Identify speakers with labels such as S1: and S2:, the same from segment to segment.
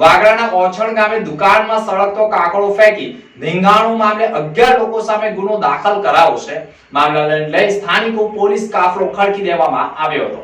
S1: વાગરાના ઓછણ ગામે દુકાનમાં સળગતો કાકડો ફેંકી ધીંગાણું મામલે અગિયાર લોકો સામે ગુનો દાખલ કરાયો છે મામલાને લઈ સ્થાનિકો પોલીસ કાફલો ખડકી દેવામાં આવ્યો હતો.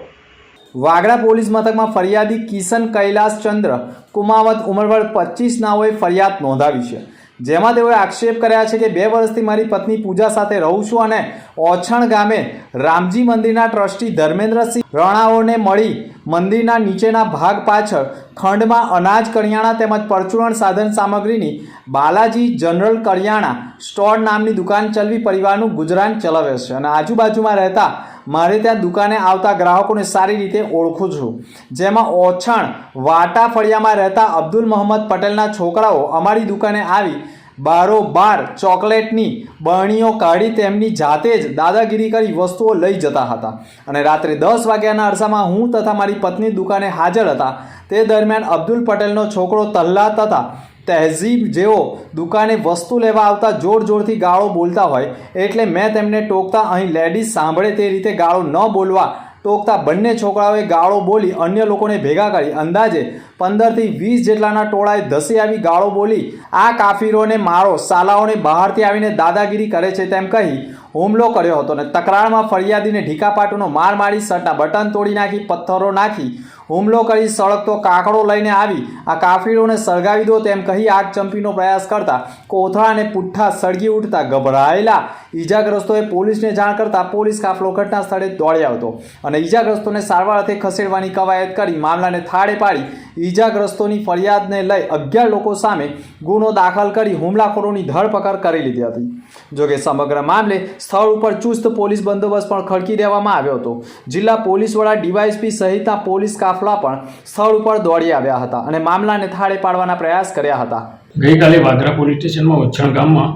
S1: વાગડા પોલીસ મથકમાં ફરિયાદી કિશન કૈલાસ ચંદ્ર કુમાવત ઉમરવડ પચીસ નાઓએ ફરિયાદ નોંધાવી છે. જેમાં તેઓએ આક્ષેપ કર્યા છે કે બે વર્ષથી મારી પત્ની પૂજા સાથે રહું છું અને ઓછણ ગામે રામજી મંદિરના ટ્રસ્ટી ધર્મેન્દ્રસિંહ રણાઓને મળી મંદિરના નીચેના ભાગ પાછળ ખંડમાં અનાજ કરિયાણા તેમજ પરચુરણ સાધન સામગ્રીની બાલાજી જનરલ કરિયાણા સ્ટોર નામની દુકાન ચલવી પરિવારનું ગુજરાન ચલાવે છે. અને આજુબાજુમાં રહેતા મારે ત્યાં દુકાને આવતા ગ્રાહકોને સારી રીતે ઓળખું છું. જેમાં ઓછણ વાટા ફળિયામાં રહેતા અબ્દુલ મોહમ્મદ પટેલના છોકરાઓ અમારી દુકાને આવી બારોબાર ચોકલેટની બરણીઓ કાઢી તેમની જાતે જ દાદાગીરી કરી વસ્તુઓ લઈ જતા હતા. અને રાત્રે દસ વાગ્યાના અરસામાં હું તથા મારી પત્ની દુકાને હાજર હતા. તે દરમિયાન અબ્દુલ પટેલનો છોકરો તલ્લા તથા તહેઝીબ જેઓ દુકાને વસ્તુ લેવા આવતા જોર જોરથી ગાળો બોલતા હોય, એટલે મેં તેમને ટોકતા અહીં લેડીઝ સાંભળે તે રીતે ગાળો ન બોલવા ટોકતા બંને છોકરાઓએ ગાળો બોલી અન્ય લોકોને ભેગા કરી. અંદાજે પંદરથી વીસ જેટલાના ટોળાએ ધસી આવી ગાળો બોલી, આ કાફીરોને મારો સાલાઓને બહારથી આવીને દાદાગીરી કરે છે તેમ કહી હુમલો કર્યો હતો અને તકરારમાં ફરિયાદીને ઢીકાપાટુનો માર મારી શર્ટના બટન તોડી નાખી, પથ્થરો નાખી હુમલો કરી સળગતો કાકડો લઈને આવી. આ કાફીરોને સળગાવી દો તેમ કહી આગ ચંપીનો પ્રયાસ કરતા કોથળા અને પુઠ્ઠા સળગી ઉઠતા ગભરાયેલા. ઈજાગ્રસ્તોએ પોલીસને જાણ કરતા પોલીસ કાફલો ઘટના સ્થળે દોડ્યા હતો અને ઈજાગ્રસ્તોને સારવાર અર્થે ખસેડવાની કવાયત કરી મામલાને થાળે પાડી. ઈજાગ્રસ્તોની ફરિયાદને લઈ અગિયાર લોકો સામે ગુનો દાખલ કરી હુમલાખોરોની ધરપકડ કરી લીધી હતી. જોકે સમગ્ર મામલે સ્થળ ઉપર ચુસ્ત પોલીસ બંદોબસ્ત પણ ખડકી દેવામાં આવ્યો હતો. જિલ્લા પોલીસ વડા ડીવાયસપી સહિતના પોલીસ કાફલા પણ સ્થળ ઉપર દોડી આવ્યા હતા અને મામલાને થાળે પાડવાના પ્રયાસ કર્યા હતા.
S2: ગઈકાલે વાગરા પોલીસ સ્ટેશનમાં ઉચ્છણ ગામમાં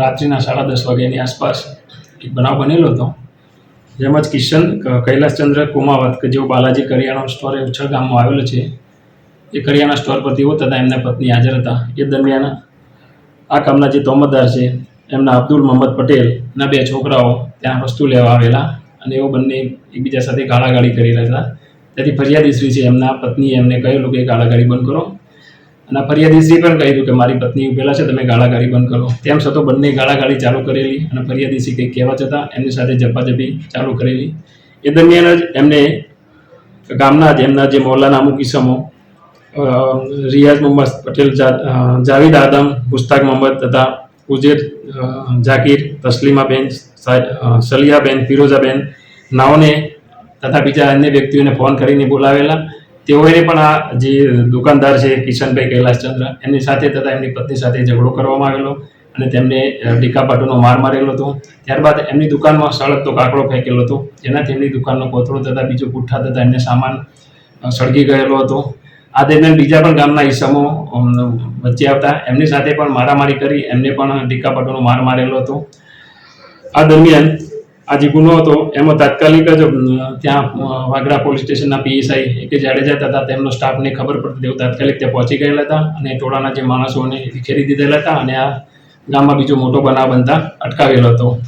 S2: રાત્રિના સાડા દસ વાગ્યાની આસપાસ એક બનાવ બનેલો હતો. જેમાં જ કિશન કૈલાસચંદ્ર કુમાવત કે જેઓ બાલાજી કરિયાણા સ્ટોર એ ઉચ્છળ ગામમાં આવેલો છે, એ કરિયાણા સ્ટોર પર તેઓ તથા એમના પત્ની હાજર હતા. એ દરમિયાન આ કામના જે તોમતદાર છે, એમના અબ્દુલ મોહમ્મદ પટેલના બે છોકરાઓ ત્યાં વસ્તુ લેવા આવેલા અને એઓ બંને એકબીજા સાથે ગાળાગાળી કરી રહ્યા હતા. તેથી ફરિયાદીશ્રી છે, એમના પત્નીએ એમને કહેલું કે ગાળાગાળી બંધ કરો. અને ફરિયાદીશ્રી પણ કહ્યું કે મારી પત્ની ઉભેલા છે, તમે ગાળાગાળી બંધ કરો. તેમ છતાં બંને ગાળાગાળી ચાલુ કરેલી અને ફરિયાદીશ્રી કંઈક કહેવા જતા એમની સાથે ઝપાઝપી ચાલુ કરેલી. એ દરમિયાન જ એમને ગામના જ એમના જે મોહલ્લાના અમુક ઇસમો રિયાઝ મોહમ્મદ પટેલ જાવેદ આદમ, મુસ્તાક મોહમ્મદ તથા ઉજેર ઝાકીર તસ્લીમાબેન સલિયાબેન, ફિરોઝાબેન નાઓને તથા બીજા અન્ય વ્યક્તિઓને ફોન કરીને બોલાવેલા. તેઓએ પણ આ જે દુકાનદાર છે, કિશનભાઈ કૈલાસચંદ્ર એમની સાથે તથા એમની પત્ની સાથે ઝઘડો કરવામાં આવેલો અને તેમને ડીકાપાટોનો માર મારેલો હતો. ત્યારબાદ એમની દુકાનમાં સળગતો કાકડો ફેંકેલો હતો. જેનાથી એમની દુકાનનો કોથળો તથા બીજો પુઠ્ઠા તથા એમને સામાન સળગી ગયેલો હતો. આ દરમિયાન બીજા પણ ગામના ઈસમો વચ્ચે આવતા. એમની સાથે પણ મારામારી કરી, એમને પણ ડીકાપાટોનો માર મારેલો હતો. આ દરમિયાન આ જે ગુનો હતો. એમાં તાત્કાલિક જ ત્યાં વાગરા પોલીસ સ્ટેશનના પીએસઆઈ કે જાડેજા હતા. તેમનો સ્ટાફને ખબર પડતી તેઓ તાત્કાલિક ત્યાં પહોંચી ગયેલા હતા અને ટોળાના જે માણસોને વિખેરી દીધેલા હતા અને આ ગામમાં બીજો મોટો બનાવ બનતા અટકાવેલો હતો.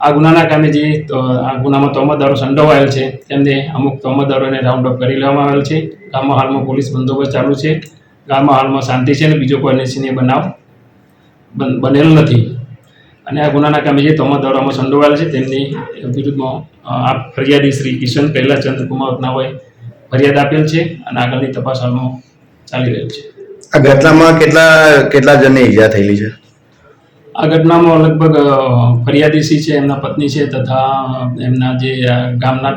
S2: આ ગુનાના કારણે જે આ ગુનામાં તોમતદારો સંડોવાયેલ છે. તેમને અમુક તોમતદારોને રાઉન્ડ અપ કરી લેવામાં આવેલ છે. ગામમાં હાલમાં પોલીસ બંદોબસ્ત ચાલુ છે. ગામમાં હાલમાં શાંતિ છે અને બીજો કોઈ અનિચ્છનીય બનાવ બન- બનેલ નથી. અને આ ગુનાના કામે જે તોમતદારોમાં સંડોવાયેલ છે તેમની વિરુદ્ધમાં આ ફરિયાદી શ્રી કિશન પહેલા ચંદ્રકુમાર નાઓએ ફરિયાદ આપેલ છે અને આગળની તપાસ હાલમાં ચાલી રહેલ છે.
S3: આ ઘટનામાં કેટલા કેટલા જણને ઈજા થયેલી છે?
S2: આ ઘટનામાં લગભગ ફરિયાદીસી છે એમના પત્ની છે તથા એમના જે ગામના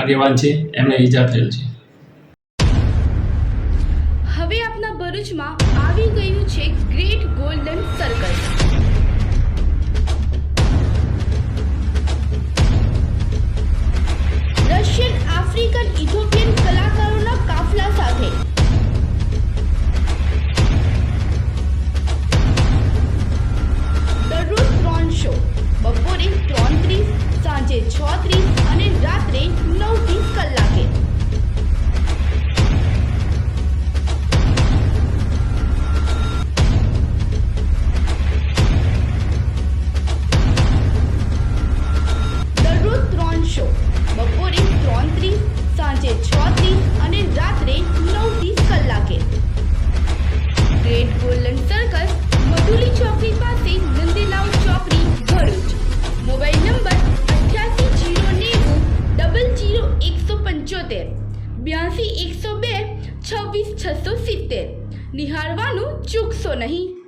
S2: આગેવાન છે એમને ઈજા થયેલ છે.
S4: હવે આપના ભરૂચમાં છ ત્રીસ અને રાત્રે નવ ત્રીસ કલાકે. પંચોતેર બ્યાસી એકસો બે છવ્વીસ છસો સિત્તેર. નિહાળવાનું ચૂકશો નહીં.